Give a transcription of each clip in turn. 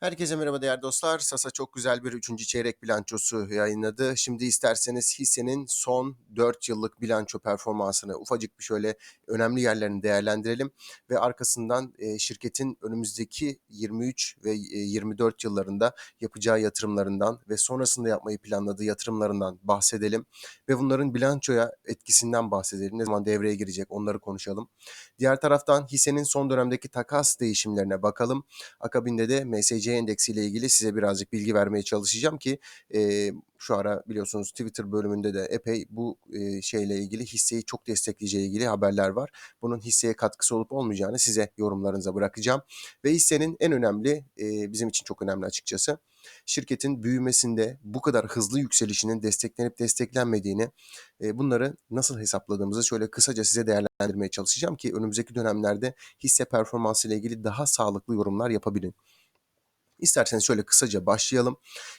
Herkese merhaba değerli dostlar. Sasa çok güzel bir üçüncü çeyrek bilançosu yayınladı. Şimdi isterseniz hissenin son 4 yıllık bilanço performansını ufacık bir şöyle önemli yerlerini değerlendirelim. Ve arkasından e, şirketin önümüzdeki 23 ve e, 24 yıllarında yapacağı yatırımlarından ve sonrasında yapmayı planladığı yatırımlarından bahsedelim. Ve bunların bilançoya etkisinden bahsedelim. Ne zaman devreye girecek onları konuşalım. Diğer taraftan hissenin son dönemdeki takas değişimlerine bakalım. Akabinde de MSC endeksi ile ilgili size birazcık bilgi vermeye çalışacağım ki e, şu ara biliyorsunuz Twitter bölümünde de epey bu e, şeyle ilgili hisseyi çok destekleyeceği ilgili haberler var. Bunun hisseye katkısı olup olmayacağını size yorumlarınıza bırakacağım. Ve hissenin en önemli, e, bizim için çok önemli açıkçası, şirketin büyümesinde bu kadar hızlı yükselişinin desteklenip desteklenmediğini, e, bunları nasıl hesapladığımızı şöyle kısaca size değerlendirmeye çalışacağım ki önümüzdeki dönemlerde hisse performansı ile ilgili daha sağlıklı yorumlar yapabilin. İsterseniz şöyle kısaca başlayalım.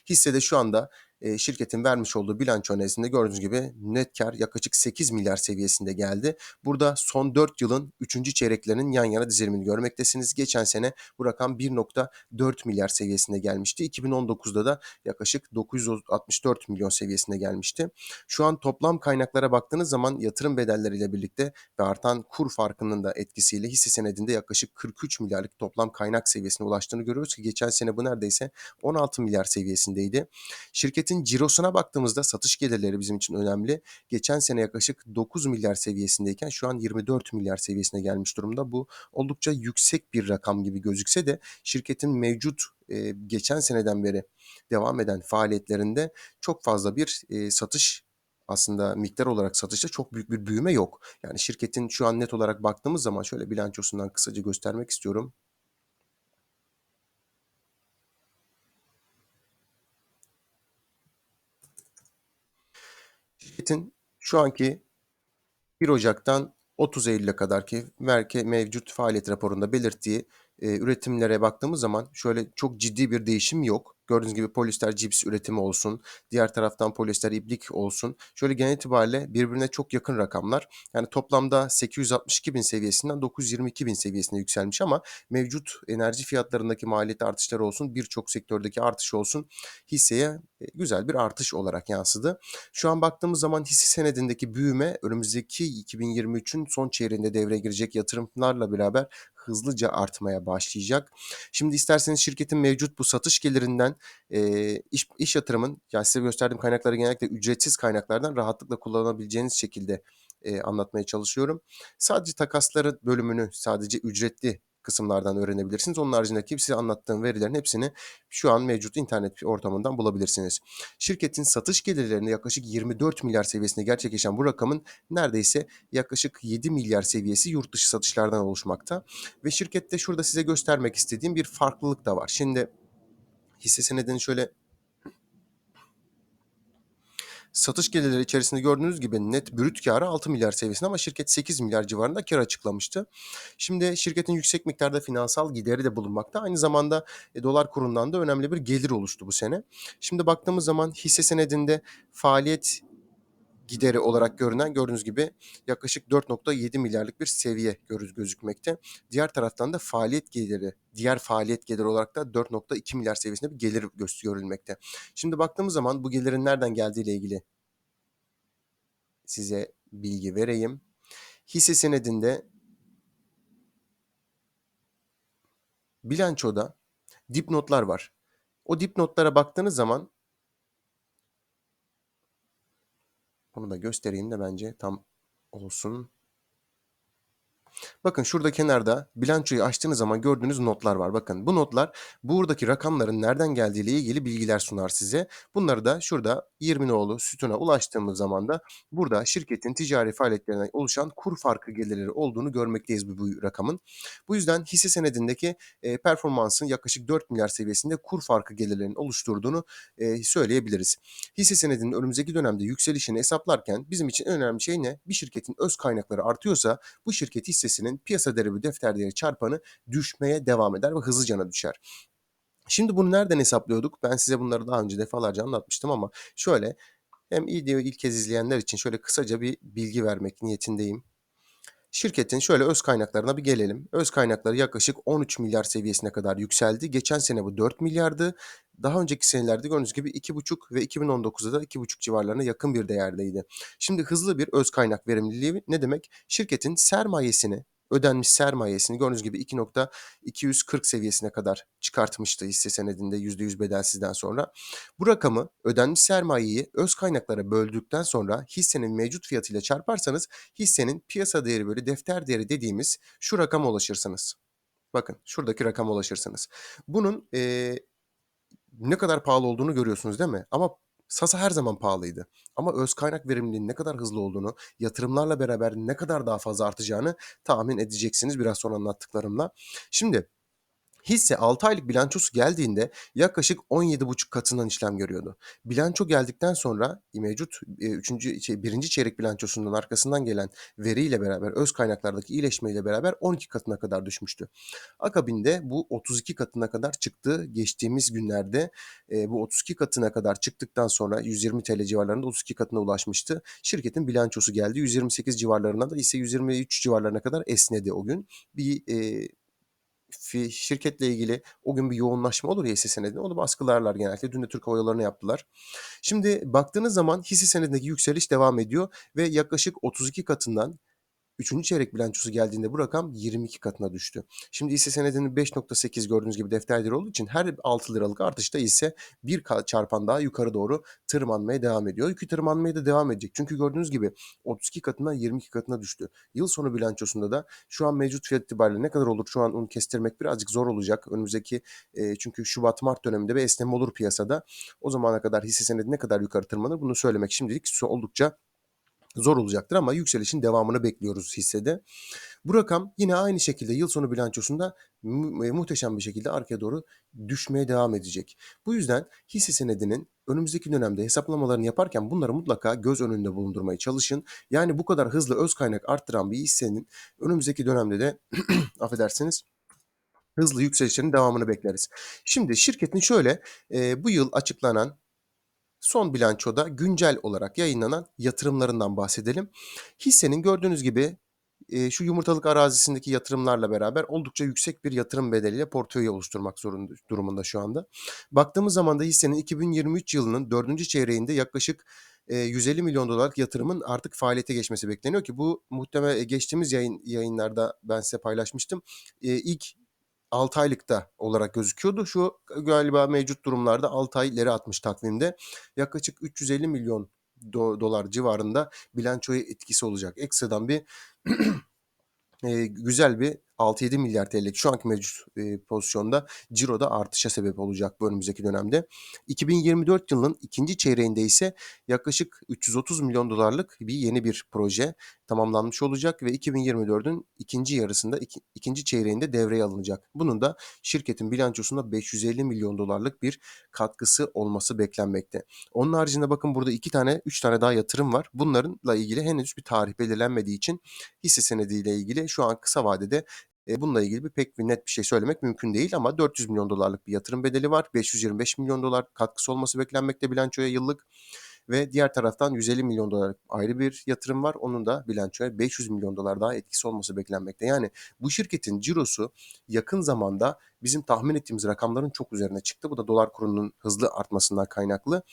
Hissede şu anda e, şirketin vermiş olduğu bilanço nezdinde gördüğünüz gibi net kar yaklaşık 8 milyar seviyesinde geldi. Burada son 4 yılın 3. çeyreklerinin yan yana dizilimini görmektesiniz. Geçen sene bu rakam 1.4 milyar seviyesinde gelmişti. 2019'da da yaklaşık 964 milyon seviyesinde gelmişti. Şu an toplam kaynaklara baktığınız zaman yatırım bedelleriyle birlikte ve artan kur farkının da etkisiyle hisse senedinde yaklaşık 43 milyarlık toplam kaynak seviyesine ulaştığını görüyoruz ki geçen sene bu neredeyse 16 milyar seviyesindeydi. Şirketin cirosuna baktığımızda satış gelirleri bizim için önemli. Geçen sene yaklaşık 9 milyar seviyesindeyken şu an 24 milyar seviyesine gelmiş durumda. Bu oldukça yüksek bir rakam gibi gözükse de şirketin mevcut e, geçen seneden beri devam eden faaliyetlerinde çok fazla bir e, satış aslında miktar olarak satışta çok büyük bir büyüme yok. Yani şirketin şu an net olarak baktığımız zaman şöyle bilançosundan kısaca göstermek istiyorum. Şirketin şu anki 1 Ocak'tan 30 Eylül'e kadarki merke mevcut faaliyet raporunda belirttiği e, üretimlere baktığımız zaman şöyle çok ciddi bir değişim yok. Gördüğünüz gibi polyester cips üretimi olsun, diğer taraftan polyester iplik olsun. Şöyle genel itibariyle birbirine çok yakın rakamlar. Yani toplamda 862 bin seviyesinden 922 bin seviyesine yükselmiş ama mevcut enerji fiyatlarındaki maliyet artışları olsun, birçok sektördeki artış olsun hisseye e, güzel bir artış olarak yansıdı. Şu an baktığımız zaman hisse senedindeki büyüme önümüzdeki 2023'ün son çeyreğinde devreye girecek yatırımlarla beraber hızlıca artmaya başlayacak. Şimdi isterseniz şirketin mevcut bu satış gelirinden e, iş, iş yatırımın, yani size gösterdiğim kaynakları genellikle ücretsiz kaynaklardan rahatlıkla kullanabileceğiniz şekilde e, anlatmaya çalışıyorum. Sadece takasları bölümünü sadece ücretli kısımlardan öğrenebilirsiniz. Onun haricindeki size anlattığım verilerin hepsini şu an mevcut internet ortamından bulabilirsiniz. Şirketin satış gelirlerini yaklaşık 24 milyar seviyesinde gerçekleşen bu rakamın neredeyse yaklaşık 7 milyar seviyesi yurt dışı satışlardan oluşmakta. Ve şirkette şurada size göstermek istediğim bir farklılık da var. Şimdi hisse senedini şöyle Satış gelirleri içerisinde gördüğünüz gibi net brüt karı 6 milyar seviyesinde ama şirket 8 milyar civarında kar açıklamıştı. Şimdi şirketin yüksek miktarda finansal gideri de bulunmakta. Aynı zamanda e, dolar kurundan da önemli bir gelir oluştu bu sene. Şimdi baktığımız zaman hisse senedinde faaliyet gideri olarak görünen gördüğünüz gibi yaklaşık 4.7 milyarlık bir seviye görüz gözükmekte. Diğer taraftan da faaliyet geliri, diğer faaliyet geliri olarak da 4.2 milyar seviyesinde bir gelir görülmekte. Şimdi baktığımız zaman bu gelirin nereden geldiği ile ilgili size bilgi vereyim. Hisse senedinde bilançoda dipnotlar var. O dipnotlara baktığınız zaman Bunu da göstereyim de bence tam olsun. Bakın şurada kenarda bilançoyu açtığınız zaman gördüğünüz notlar var. Bakın bu notlar buradaki rakamların nereden geldiği ile ilgili bilgiler sunar size. Bunları da şurada 20 nolu sütuna ulaştığımız zaman da burada şirketin ticari faaliyetlerinden oluşan kur farkı gelirleri olduğunu görmekteyiz bu, bu rakamın. Bu yüzden hisse senedindeki e, performansın yaklaşık 4 milyar seviyesinde kur farkı gelirlerinin oluşturduğunu e, söyleyebiliriz. Hisse senedinin önümüzdeki dönemde yükselişini hesaplarken bizim için en önemli şey ne? Bir şirketin öz kaynakları artıyorsa bu şirket hisse hissesinin piyasa değeri defter değeri çarpanı düşmeye devam eder ve hızlıca düşer. Şimdi bunu nereden hesaplıyorduk? Ben size bunları daha önce defalarca anlatmıştım ama şöyle hem videoyu ilk kez izleyenler için şöyle kısaca bir bilgi vermek niyetindeyim. Şirketin şöyle öz kaynaklarına bir gelelim. Öz kaynakları yaklaşık 13 milyar seviyesine kadar yükseldi. Geçen sene bu 4 milyardı. Daha önceki senelerde gördüğünüz gibi 2,5 ve 2019'da da 2,5 civarlarına yakın bir değerdeydi. Şimdi hızlı bir öz kaynak verimliliği ne demek? Şirketin sermayesini, ödenmiş sermayesini gördüğünüz gibi 2.240 seviyesine kadar çıkartmıştı hisse senedinde %100 bedelsizden sonra. Bu rakamı ödenmiş sermayeyi öz kaynaklara böldükten sonra hissenin mevcut fiyatıyla çarparsanız hissenin piyasa değeri bölü defter değeri dediğimiz şu rakama ulaşırsınız. Bakın şuradaki rakama ulaşırsınız. Bunun eee, ne kadar pahalı olduğunu görüyorsunuz değil mi? Ama Sasa her zaman pahalıydı. Ama öz kaynak verimliliğinin ne kadar hızlı olduğunu, yatırımlarla beraber ne kadar daha fazla artacağını tahmin edeceksiniz biraz sonra anlattıklarımla. Şimdi Hisse 6 aylık bilançosu geldiğinde yaklaşık 17,5 katından işlem görüyordu. Bilanço geldikten sonra mevcut e, 3. Şey, 1. çeyrek bilançosundan arkasından gelen veriyle beraber öz kaynaklardaki iyileşmeyle beraber 12 katına kadar düşmüştü. Akabinde bu 32 katına kadar çıktı. Geçtiğimiz günlerde e, bu 32 katına kadar çıktıktan sonra 120 TL civarlarında 32 katına ulaşmıştı. Şirketin bilançosu geldi. 128 civarlarına da ise 123 civarlarına kadar esnedi o gün. Bir e, şirketle ilgili o gün bir yoğunlaşma olur ya hisse senedinde. Onu baskılarlar genelde. Dün de Türk Hava Yolları'na yaptılar. Şimdi baktığınız zaman hisse senedindeki yükseliş devam ediyor ve yaklaşık 32 katından Üçüncü çeyrek bilançosu geldiğinde bu rakam 22 katına düştü. Şimdi hisse senedinin 5.8 gördüğünüz gibi defter değeri olduğu için her 6 liralık artışta ise bir çarpan daha yukarı doğru tırmanmaya devam ediyor. Yükü tırmanmaya da devam edecek. Çünkü gördüğünüz gibi 32 katından 22 katına düştü. Yıl sonu bilançosunda da şu an mevcut fiyat itibariyle ne kadar olur şu an onu kestirmek birazcık zor olacak. Önümüzdeki e, çünkü Şubat-Mart döneminde bir esneme olur piyasada. O zamana kadar hisse senedi ne kadar yukarı tırmanır bunu söylemek şimdilik oldukça zor olacaktır ama yükselişin devamını bekliyoruz hissede. Bu rakam yine aynı şekilde yıl sonu bilançosunda mu- e, muhteşem bir şekilde arkaya doğru düşmeye devam edecek. Bu yüzden hisse senedinin önümüzdeki dönemde hesaplamalarını yaparken bunları mutlaka göz önünde bulundurmaya çalışın. Yani bu kadar hızlı öz kaynak arttıran bir hissenin önümüzdeki dönemde de affedersiniz hızlı yükselişlerin devamını bekleriz. Şimdi şirketin şöyle e, bu yıl açıklanan son bilançoda güncel olarak yayınlanan yatırımlarından bahsedelim. Hissenin gördüğünüz gibi e, şu yumurtalık arazisindeki yatırımlarla beraber oldukça yüksek bir yatırım bedeliyle portföy oluşturmak zorunda durumunda şu anda. Baktığımız zaman da hissenin 2023 yılının 4. çeyreğinde yaklaşık e, 150 milyon dolarlık yatırımın artık faaliyete geçmesi bekleniyor ki bu muhtemel geçtiğimiz yayın yayınlarda ben size paylaşmıştım. E, ilk 6 aylıkta olarak gözüküyordu. Şu galiba mevcut durumlarda 6 ay ileri atmış takvimde. Yaklaşık 350 milyon do- dolar civarında bilançoya etkisi olacak. Ekstradan bir e, güzel bir 6-7 milyar TL'lik şu anki mevcut e, pozisyonda ciroda artışa sebep olacak bu önümüzdeki dönemde. 2024 yılının ikinci çeyreğinde ise yaklaşık 330 milyon dolarlık bir yeni bir proje tamamlanmış olacak ve 2024'ün ikinci yarısında iki, ikinci çeyreğinde devreye alınacak. Bunun da şirketin bilançosunda 550 milyon dolarlık bir katkısı olması beklenmekte. Onun haricinde bakın burada iki tane, üç tane daha yatırım var. Bunlarla ilgili henüz bir tarih belirlenmediği için hisse senediyle ilgili şu an kısa vadede e, bununla ilgili bir pek bir net bir şey söylemek mümkün değil ama 400 milyon dolarlık bir yatırım bedeli var. 525 milyon dolar katkısı olması beklenmekte bilançoya yıllık. Ve diğer taraftan 150 milyon dolar ayrı bir yatırım var. Onun da bilançoya 500 milyon dolar daha etkisi olması beklenmekte. Yani bu şirketin cirosu yakın zamanda bizim tahmin ettiğimiz rakamların çok üzerine çıktı. Bu da dolar kurunun hızlı artmasından kaynaklı.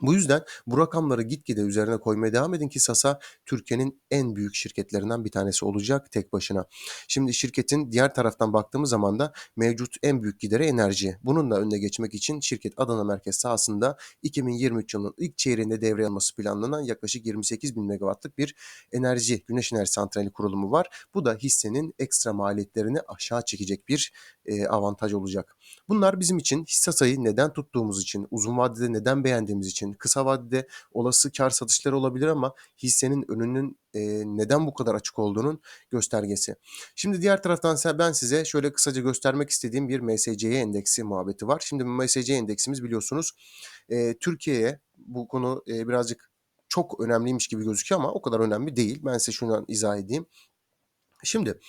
Bu yüzden bu rakamları gitgide üzerine koymaya devam edin ki Sasa Türkiye'nin en büyük şirketlerinden bir tanesi olacak tek başına. Şimdi şirketin diğer taraftan baktığımız zaman da mevcut en büyük gideri enerji. Bunun da önüne geçmek için şirket Adana merkez sahasında 2023 yılının ilk çeyreğinde devreye alması planlanan yaklaşık 28 bin megawattlık bir enerji, güneş enerji santrali kurulumu var. Bu da hissenin ekstra maliyetlerini aşağı çekecek bir e, avantaj olacak. Bunlar bizim için hisse sayı neden tuttuğumuz için, uzun vadede neden beğendiğimiz için, kısa vadede olası kar satışları olabilir ama hissenin önünün e, neden bu kadar açık olduğunun göstergesi. Şimdi diğer taraftan ben size şöyle kısaca göstermek istediğim bir MSCI endeksi muhabbeti var. Şimdi MSCI endeksimiz biliyorsunuz e, Türkiye'ye bu konu e, birazcık çok önemliymiş gibi gözüküyor ama o kadar önemli değil. Ben size şunu izah edeyim. Şimdi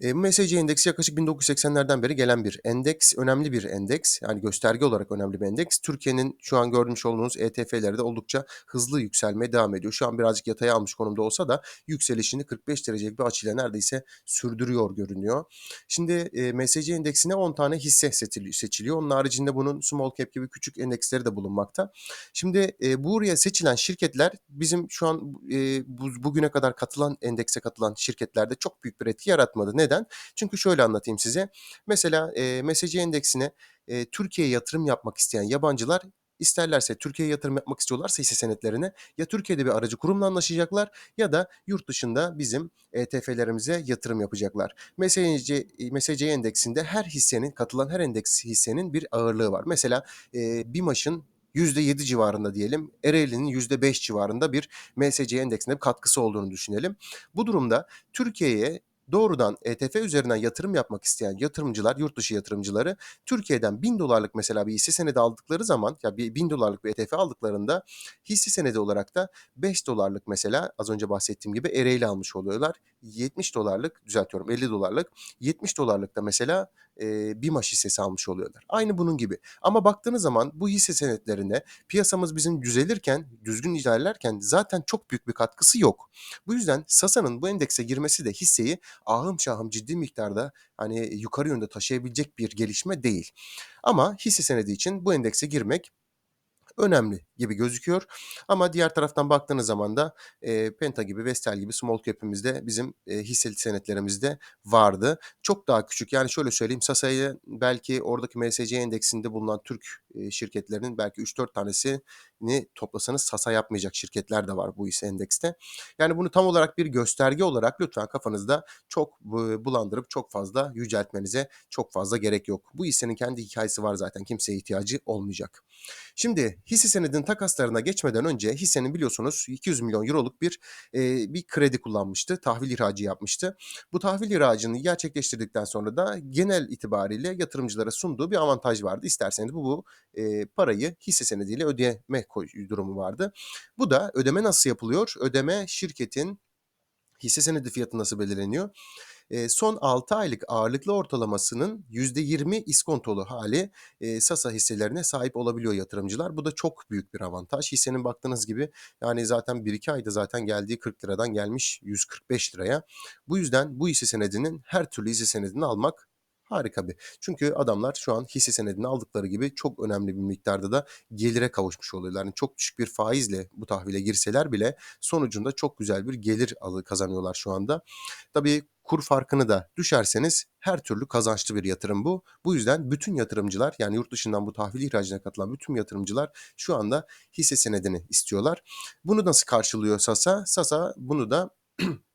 Eee, MSCI endeksi yaklaşık 1980'lerden beri gelen bir endeks, önemli bir endeks. Yani gösterge olarak önemli bir endeks. Türkiye'nin şu an görmüş olduğunuz ETF'leri de oldukça hızlı yükselmeye devam ediyor. Şu an birazcık yataya almış konumda olsa da yükselişini 45 derecelik bir açıyla neredeyse sürdürüyor görünüyor. Şimdi eee, MSCI endeksine 10 tane hisse seçili- seçiliyor. Onun haricinde bunun small cap gibi küçük endeksleri de bulunmakta. Şimdi eee, buraya seçilen şirketler bizim şu an eee, bu, bugüne kadar katılan endekse katılan şirketlerde çok büyük bir etki yaratmadı. Neden? Çünkü şöyle anlatayım size. Mesela eee MSCI endeksine eee, Türkiye'ye yatırım yapmak isteyen yabancılar isterlerse Türkiye'ye yatırım yapmak istiyorlarsa hisse senetlerine ya Türkiye'de bir aracı kurumla anlaşacaklar ya da yurt dışında bizim ETF'lerimize yatırım yapacaklar. MSCI, MSCI endeksinde her hissenin katılan her endeks hissenin bir ağırlığı var. Mesela eee BİMAŞ'ın %7 civarında diyelim, Ereğli'nin %5 civarında bir MSCI endeksine bir katkısı olduğunu düşünelim. Bu durumda Türkiye'ye doğrudan ETF üzerinden yatırım yapmak isteyen yatırımcılar, yurt dışı yatırımcıları Türkiye'den 1000 dolarlık mesela bir hisse senedi aldıkları zaman ya bir 1000 dolarlık bir ETF aldıklarında hisse senedi olarak da 5 dolarlık mesela az önce bahsettiğim gibi Ereğli almış oluyorlar. 70 dolarlık düzeltiyorum 50 dolarlık 70 dolarlık da mesela e, BİMAŞ hissesi almış oluyorlar. Aynı bunun gibi. Ama baktığınız zaman bu hisse senetlerine piyasamız bizim düzelirken, düzgün ilerlerken zaten çok büyük bir katkısı yok. Bu yüzden Sasa'nın bu endekse girmesi de hisseyi ahım şahım ciddi miktarda hani yukarı yönde taşıyabilecek bir gelişme değil. Ama hisse senedi için bu endekse girmek önemli gibi gözüküyor. Ama diğer taraftan baktığınız zaman da e, Penta gibi, Vestel gibi small cap'imizde bizim e, hisse senetlerimizde vardı. Çok daha küçük yani şöyle söyleyeyim Sasa'yı belki oradaki MSCI endeksinde bulunan Türk e, şirketlerinin belki 3-4 tanesini toplasanız Sasa yapmayacak şirketler de var bu hisse endekste. Yani bunu tam olarak bir gösterge olarak lütfen kafanızda çok bu- bulandırıp çok fazla yüceltmenize çok fazla gerek yok. Bu hissenin kendi hikayesi var zaten kimseye ihtiyacı olmayacak. Şimdi hisse senedinin takaslarına geçmeden önce hissenin biliyorsunuz 200 milyon euroluk bir e, bir kredi kullanmıştı. Tahvil ihracı yapmıştı. Bu tahvil ihracını gerçekleştirdikten sonra da genel itibariyle yatırımcılara sunduğu bir avantaj vardı. İsterseniz bu, bu e, parayı hisse senediyle ödeme durumu vardı. Bu da ödeme nasıl yapılıyor? Ödeme şirketin hisse senedi fiyatı nasıl belirleniyor? Son 6 aylık ağırlıklı ortalamasının %20 iskontolu hali eee, Sasa hisselerine sahip olabiliyor yatırımcılar. Bu da çok büyük bir avantaj. Hissenin baktığınız gibi yani zaten 1-2 ayda zaten geldiği 40 liradan gelmiş 145 liraya. Bu yüzden bu hisse senedinin her türlü hisse senedini almak harika bir. Çünkü adamlar şu an hisse senedini aldıkları gibi çok önemli bir miktarda da gelire kavuşmuş oluyorlar. Yani çok düşük bir faizle bu tahvile girseler bile sonucunda çok güzel bir gelir kazanıyorlar şu anda. Tabii kur farkını da düşerseniz her türlü kazançlı bir yatırım bu. Bu yüzden bütün yatırımcılar yani yurt dışından bu tahvil ihracına katılan bütün yatırımcılar şu anda hisse senedini istiyorlar. Bunu nasıl karşılıyor Sasa? Sasa bunu da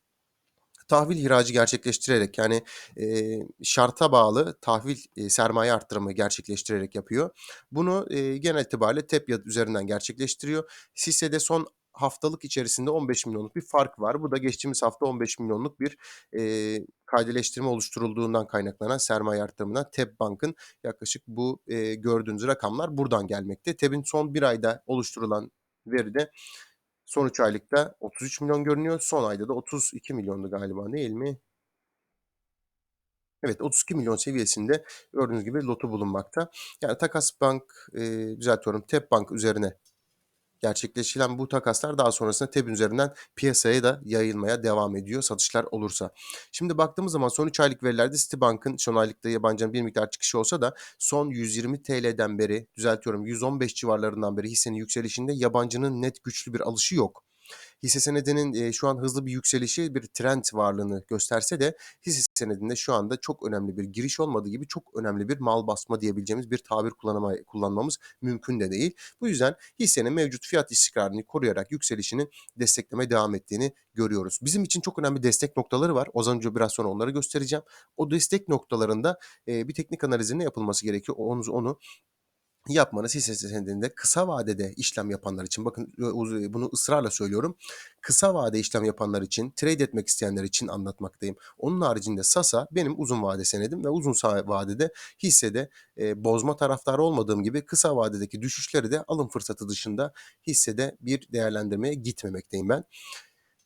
tahvil ihracı gerçekleştirerek yani e, şarta bağlı tahvil e, sermaye arttırımı gerçekleştirerek yapıyor. Bunu e, genel itibariyle TEP üzerinden gerçekleştiriyor. Hissede son haftalık içerisinde 15 milyonluk bir fark var. Bu da geçtiğimiz hafta 15 milyonluk bir e, kaydeleştirme oluşturulduğundan kaynaklanan sermaye arttırımından TEB Bank'ın yaklaşık bu e, gördüğünüz rakamlar buradan gelmekte. TEB'in son bir ayda oluşturulan veride son 3 aylıkta 33 milyon görünüyor. Son ayda da 32 milyondu galiba değil mi? Evet 32 milyon seviyesinde gördüğünüz gibi lotu bulunmakta. Yani Takas Bank, e, düzeltiyorum TEB Bank üzerine gerçekleşilen bu takaslar daha sonrasında TEB üzerinden piyasaya da yayılmaya devam ediyor satışlar olursa. Şimdi baktığımız zaman son 3 aylık verilerde Citibank'ın son aylıkta yabancının bir miktar çıkışı olsa da son 120 TL'den beri düzeltiyorum 115 civarlarından beri hissenin yükselişinde yabancının net güçlü bir alışı yok. Hisse senedinin e, şu an hızlı bir yükselişi bir trend varlığını gösterse de hisse senedinde şu anda çok önemli bir giriş olmadığı gibi çok önemli bir mal basma diyebileceğimiz bir tabir kullanama, kullanmamız mümkün de değil. Bu yüzden hissenin mevcut fiyat istikrarını koruyarak yükselişini desteklemeye devam ettiğini görüyoruz. Bizim için çok önemli destek noktaları var. O önce biraz sonra onları göstereceğim. O destek noktalarında e, bir teknik analizinin yapılması gerekiyor. Onu, onu yapmanız hisse senedinde kısa vadede işlem yapanlar için bakın bunu ısrarla söylüyorum. Kısa vade işlem yapanlar için, trade etmek isteyenler için anlatmaktayım. Onun haricinde Sasa benim uzun vade senedim ve uzun vadede hissede e, bozma taraftarı olmadığım gibi kısa vadedeki düşüşleri de alım fırsatı dışında hissede bir değerlendirmeye gitmemekteyim ben.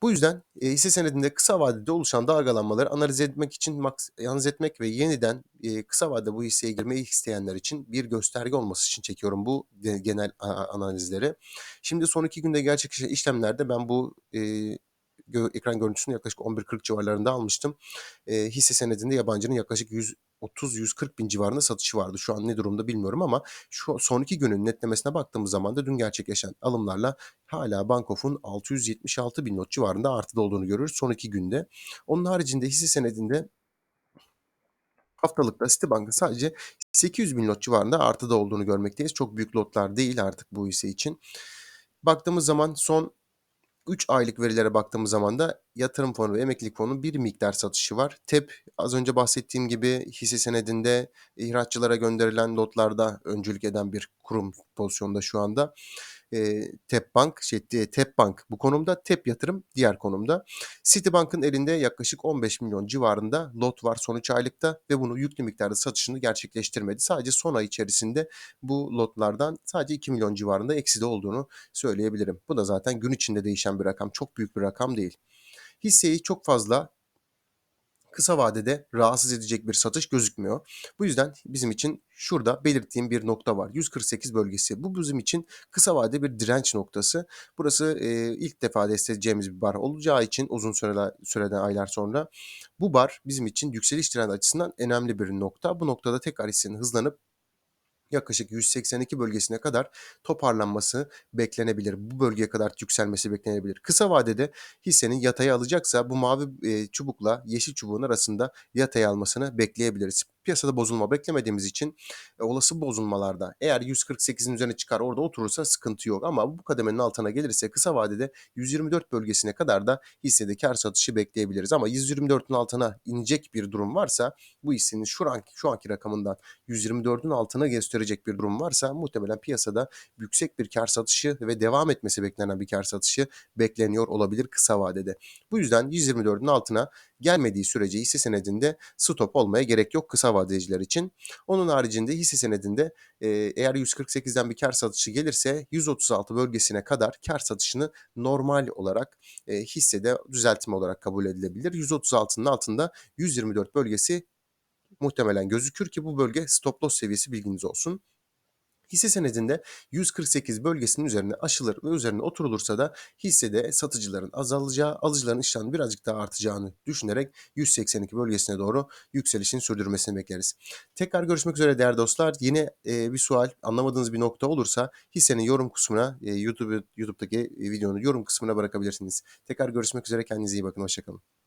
Bu yüzden, eee, hisse senedinde kısa vadede oluşan dalgalanmaları analiz etmek için analiz etmek ve yeniden, eee, kısa vadede bu hisseye girmeyi isteyenler için bir gösterge olması için çekiyorum bu ge genel analizleri. Şimdi son 2 günde gerçekleşen işlemlerde ben bu, eee, gö ekran görüntüsünü yaklaşık 11.40 civarlarında almıştım. Eee, hisse senedinde yabancının yaklaşık 130-140 bin civarında satışı vardı. Şu an ne durumda bilmiyorum ama şu son 2 günün netlemesine baktığımız zaman da dün gerçekleşen alımlarla hâlâ Bankoff'un 676 bin not civarında artıda olduğunu görüyoruz son 2 günde. Onun haricinde hisse senedinde haftalıkta Citibank'ın sadece 800 bin not civarında artıda olduğunu görmekteyiz. Çok büyük lotlar değil artık bu hisse için. Baktığımız zaman son 3 aylık verilere baktığımız zaman da yatırım fonu ve emeklilik fonunun bir miktar satışı var. TEP az önce bahsettiğim gibi hisse senedinde ihraççılara gönderilen lotlarda öncülük eden bir kurum pozisyonda şu anda. Eee, TEP Bank, şey, TEP Bank bu konumda, TEP Yatırım diğer konumda. Citibank'ın elinde yaklaşık 15 milyon civarında lot var son 3 aylıkta ve bunu yüklü miktarda satışını gerçekleştirmedi. Sadece son ay içerisinde bu lotlardan sadece 2 milyon civarında ekside olduğunu söyleyebilirim. Bu da zaten gün içinde değişen bir rakam. Çok büyük bir rakam değil. Hisseyi çok fazla kısa vadede rahatsız edecek bir satış gözükmüyor. Bu yüzden bizim için şurada belirttiğim bir nokta var. 148 bölgesi. Bu bizim için kısa vadede bir direnç noktası. Burası, eee, ilk defa destekleyeceğimiz bir bar olacağı için uzun süreler süreden aylar sonra bu bar bizim için yükseliş trendi açısından önemli bir nokta. Bu noktada tekrar hissenin hızlanıp yaklaşık 182 bölgesine kadar toparlanması beklenebilir. Bu bölgeye kadar yükselmesi beklenebilir. Kısa vadede hissenin yataya alacaksa bu mavi, eee, çubukla yeşil çubuğun arasında yataya almasını bekleyebiliriz. Piyasada bozulma beklemediğimiz için, eee, olası bozulmalarda eğer 148'in üzerine çıkar orada oturursa sıkıntı yok ama bu kademenin altına gelirse kısa vadede 124 bölgesine kadar da hissede kâr satışı bekleyebiliriz ama 124'ün altına inecek bir durum varsa bu hissenin şu anki şu anki rakamından 124'ün altına gösterecek bir durum varsa muhtemelen piyasada yüksek bir kâr satışı ve devam etmesi beklenen bir kâr satışı bekleniyor olabilir kısa vadede. Bu yüzden 124'ün altına gelmediği sürece hisse senedinde stop olmaya gerek yok kısa vadeciler için. Onun haricinde hisse senedinde, eğer 148'den bir kâr satışı gelirse 136 bölgesine kadar kâr satışını normal olarak, eee, hissede düzeltme olarak kabul edilebilir. 136'nın altında 124 bölgesi muhtemelen gözükür ki bu bölge stop loss seviyesi bilginiz olsun. Hisse senedinde 148 bölgesinin üzerine aşılır ve üzerine oturulursa da hissede satıcıların azalacağı, alıcıların iştahının birazcık daha artacağını düşünerek 182 bölgesine doğru yükselişin sürdürmesini bekleriz. Tekrar görüşmek üzere değerli dostlar. Yine, eee, bir sual, anlamadığınız bir nokta olursa hissenin yorum kısmına, eee, YouTube YouTube'daki videonun yorum kısmına bırakabilirsiniz. Tekrar görüşmek üzere. Kendinize iyi bakın. Hoşça kalın.